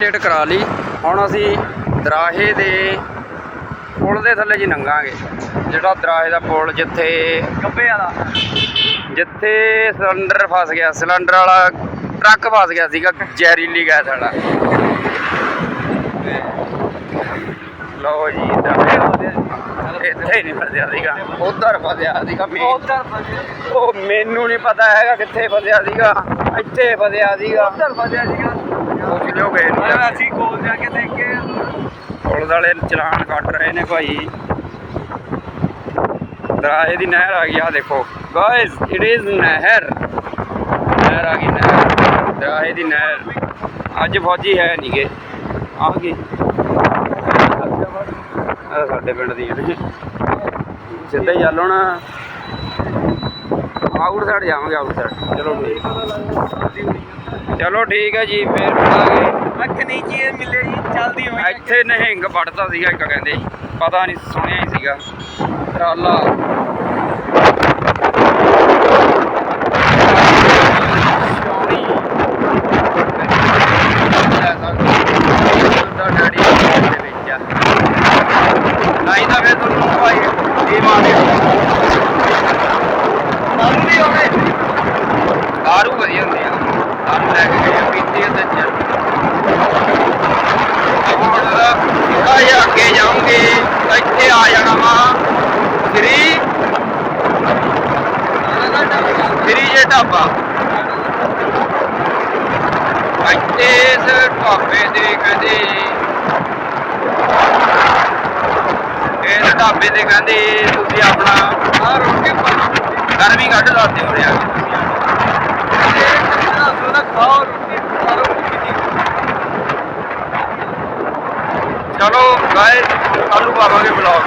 Ticket ਕਰਾ ਲਈ। ਹੁਣ ਅਸੀਂ ਦਰਾਹੇ ਦੇ ਪੁਲ ਦੇ ਥੱਲੇ ਜੀ ਲੰਘਾਂਗੇ ਜਿਹੜਾ ਦਰਾਹੇ ਦਾ ਪੁਲ ਜਿੱਥੇ ਗੱਬੇ ਵਾਲਾ। ਜਿੱਥੇ ਸਿਲੰਡਰ ਫਸ ਗਿਆ ਸਿਲੰਡਰ ਵਾਲਾ ਟਰੱਕ ਫਸ ਗਿਆ ਸੀਗਾ ਜ਼ਹਿਰੀਲੀ ਗੈਸ ਵਾਲਾ। ਲਓ ਜੀ ਇੱਥੇ ਨਹੀਂ ਫਸਿਆ ਸੀਗਾ ਉਧਰ ਫਸਿਆ ਸੀਗਾ ਮੇਨ ਉਧਰ ਉਹ ਮੈਨੂੰ ਨਹੀਂ ਪਤਾ ਹੈਗਾ ਕਿੱਥੇ ਫਸਿਆ ਸੀਗਾ ਇੱਥੇ ਫਸਿਆ ਸੀਗਾ। ਉਧਰ ਫਸਿਆ ਸੀਗਾ। ਪੁੱਛ ਲਿਓ ਗਏ ਪਰ ਅਸੀਂ ਕੋਲ ਜਾ ਕੇ ਦੇਖੇ ਪੁਲਿਸ ਵਾਲੇ ਚਲਾਨ ਕੱਟ ਰਹੇ ਨੇ ਭਾਈ। ਦਰਾਹੇ ਦੀ ਨਹਿਰ ਆ ਗਈ ਆ ਦੇਖੋ। ਗਾਇਸ ਇਟ ਇਜ਼ ਨਹਿਰ। ਨਹਿਰ ਆ ਗਈ ਨਹਿਰ। ਦਰਾਹੇ ਦੀ ਨਹਿਰ। ਅੱਜ ਫੌਜੀ ਹੈ ਨਹੀਂਗੇ ਆ ਗਏ ਆ ਸਾਡੇ ਪਿੰਡ ਦੀਆਂ ਨੇ ਸਿੱਧਾ ਹੀ ਚੱਲ ਹੁਣ। ਆਊਟ ਸਾਈਡ ਜਾਵਾਂਗੇ ਆਊਟ ਸਾਈਡ ਚਲੋ ਠੀਕ ਚਲੋ ਠੀਕ ਹੈ ਜੀ ਫੇਰ ਮਿਲਾਂਗੇ ਅੱਖ ਨਹੀਂ ਜੀ ਇਹ ਮਿਲੇ ਜੀ ਚੱਲਦੀ ਹੋਈ ਇੱਥੇ ਨਿਹੰਗ ਵੜਦਾ ਸੀਗਾ ਇੱਕ ਕਹਿੰਦੇ ਪਤਾ ਨਹੀਂ ਸੁਣਿਆ ਹੀ ਸੀਗਾ ਟਰਾਲਾ ਡੈਡੀ ਦੇ ਵਿੱਚ ਆ ਨਹੀਂ ਤਾਂ ਫਿਰ ਤੁਹਾਨੂੰ ਭਾਈ ਇਹ ਮਾਰੂ ਵੀ ਹੋਵੇ ਦਾਰੂ ਵਧੀਆ ਹੁੰਦੀ ਆ। ਦਾਰੂ ਲੈ ਕੇ ਗਏ ਪੀਤੀ ਤੇ ਚੱਲ। ਥੋੜਾ ਜਿਹਾ ਅੱਗੇ ਜਾਉਂਗੇ ਇੱਥੇ ਆ ਜਾਣਾ ਵਾ। ਸ੍ਰੀ ਸ੍ਰੀ ਜੇ ਢਾਬਾ। ਇੱਥੇ ਇਸ ਢਾਬੇ ਦੇ ਕਹਿੰਦੇ, ਇਸ ਢਾਬੇ ਤੇ ਕਹਿੰਦੇ, ਤੁਸੀਂ ਆਪਣਾ ਆਹ ਰੋਟੀ ਗਰਮੀ ਕੱਢ ਲਾਤੇ ਦਿਓ ਰਿਹਾ ਚਲੋ ਗਾਇਸ ਕੱਲ੍ਹ ਨੂੰ ਪਾਵਾਂਗੇ ਬਲੌਗ